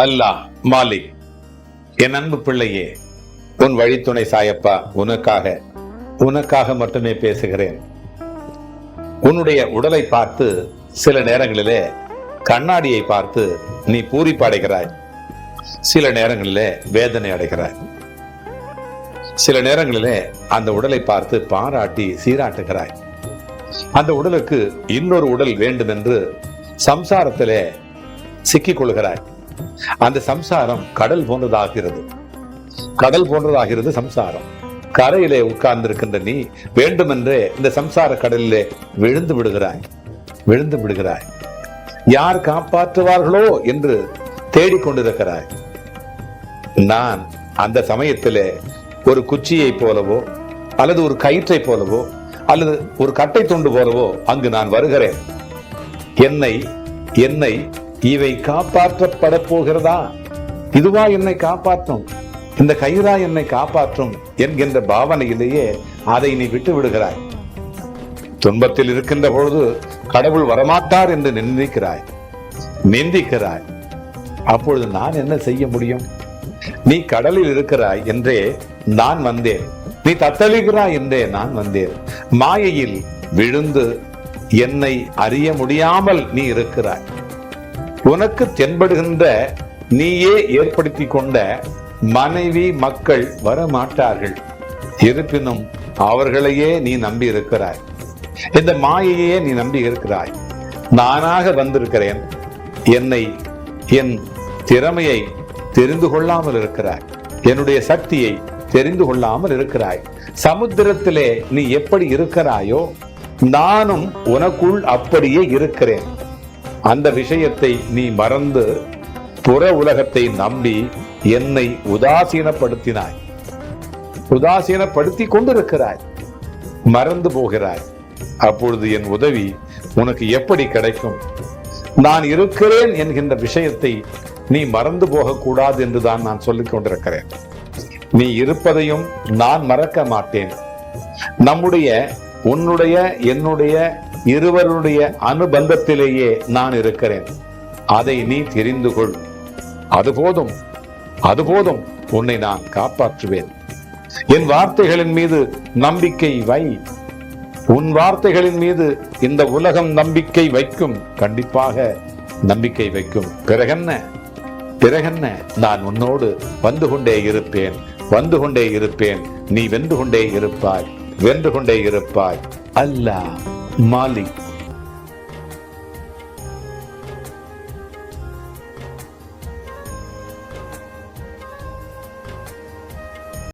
அல்லாஹ் மாலிக் என் அன்பு பிள்ளையே உன் வழித்துணை சாயப்பா உனக்காக உனக்காக மட்டுமே பேசுகிறேன். உன்னுடைய உடலை பார்த்து சில நேரங்களிலே கண்ணாடியை பார்த்து நீ பூரிப்பு அடைகிறாய் சில நேரங்களிலே வேதனை அடைகிறாய். சில நேரங்களிலே அந்த உடலை பார்த்து பாராட்டி சீராட்டுகிறாய். அந்த உடலுக்கு இன்னொரு உடல் வேண்டும் என்று சம்சாரத்திலே சிக்கிக் கொள்கிறாய். அந்த சம்சாரம் கடல் போன்றதாகிறது. கடல் போன்றதாகிறது சம்சாரம். கரையிலே உட்கார்ந்திருக்கின்ற நீ வேண்டுமென்றே இந்த சம்சார கடலிலே விழுந்து விடுகிறாய். விழுந்து விடுகிறாய். யார் காப்பாற்றுவார்களோ என்று தேடிக்கொண்டிருக்கிறாய் நான் அந்த சமயத்திலே ஒரு குச்சியை போலவோ அல்லது ஒரு கயிற்றை போலவோ அல்லது ஒரு கட்டை துண்டு போலவோ அங்கு நான் வருகிறேன். என்னை என்னை இவை காப்பாற்றப்பட போகிறதா இதுவா என்னை காப்பாற்றும்? இந்த கயிறா என்னை காப்பாற்றும் என்கின்ற பாவனையிலேயே அதை நீ விட்டு விடுகிறாய் துன்பத்தில் இருக்கின்ற பொழுது கடவுள் வரமாட்டார் என்று நிந்திக்கிறாய். நிந்திக்கிறாய். அப்பொழுது நான் என்ன செய்ய முடியும்? நீ கடலில் இருக்கிறாய் என்றே நான் வந்தேன். நீ தத்தளிக்கிறாய் என்றே நான் வந்தேன். மாயையில் விழுந்து என்னை அறிய முடியாமல் நீ இருக்கிறாய். உனக்கு தென்படுகின்ற நீயே ஏற்படுத்தி கொண்ட மனைவி மக்கள் வர மாட்டார்கள் இருப்பினும் அவர்களையே நீ நம்பி இருக்கிறாய் இந்த மாயையே நீ நம்பி இருக்கிறாய் நானாக வந்திருக்கிறேன். என்னை என் திறமையை தெரிந்து கொள்ளாமல் இருக்கிறாய். என்னுடைய சக்தியை தெரிந்து கொள்ளாமல் இருக்கிறாய். சமுத்திரத்திலே நீ எப்படி இருக்கிறாயோ நானும் உனக்குள் அப்படியே இருக்கிறேன். அந்த விஷயத்தை நீ மறந்து புற உலகத்தை நம்பி என்னை உதாசீனப்படுத்தினாய். உதாசீனப்படுத்தி கொண்டிருக்கிறாய். மறந்து போகிறாய். அப்பொழுது என் உதவி உனக்கு எப்படி கிடைக்கும்? நான் இருக்கிறேன் என்கின்ற விஷயத்தை நீ மறந்து போகக்கூடாது என்றுதான் நான் சொல்லிக் கொண்டிருக்கிறேன். நீ இருப்பதையும் நான் மறக்க மாட்டேன். நம்முடைய உன்னுடைய என்னுடைய இருவருடைய அனுபந்தத்திலேயே நான் இருக்கிறேன். அதை நீ தெரிந்து கொள். அது போதும் அது போதும் உன்னை நான் காப்பாற்றுவேன். என் வார்த்தைகளின் மீது நம்பிக்கை வை. உன் வார்த்தைகளின் மீது இந்த உலகம் நம்பிக்கை வைக்கும். கண்டிப்பாக நம்பிக்கை வைக்கும். பிறகென்ன? பிறகென்ன? நான் உன்னோடு வந்து கொண்டே இருப்பேன். வந்து கொண்டே இருப்பேன். நீ வென்று கொண்டே இருப்பாய். வென்று கொண்டே இருப்பாய். அல்லா மாலிக்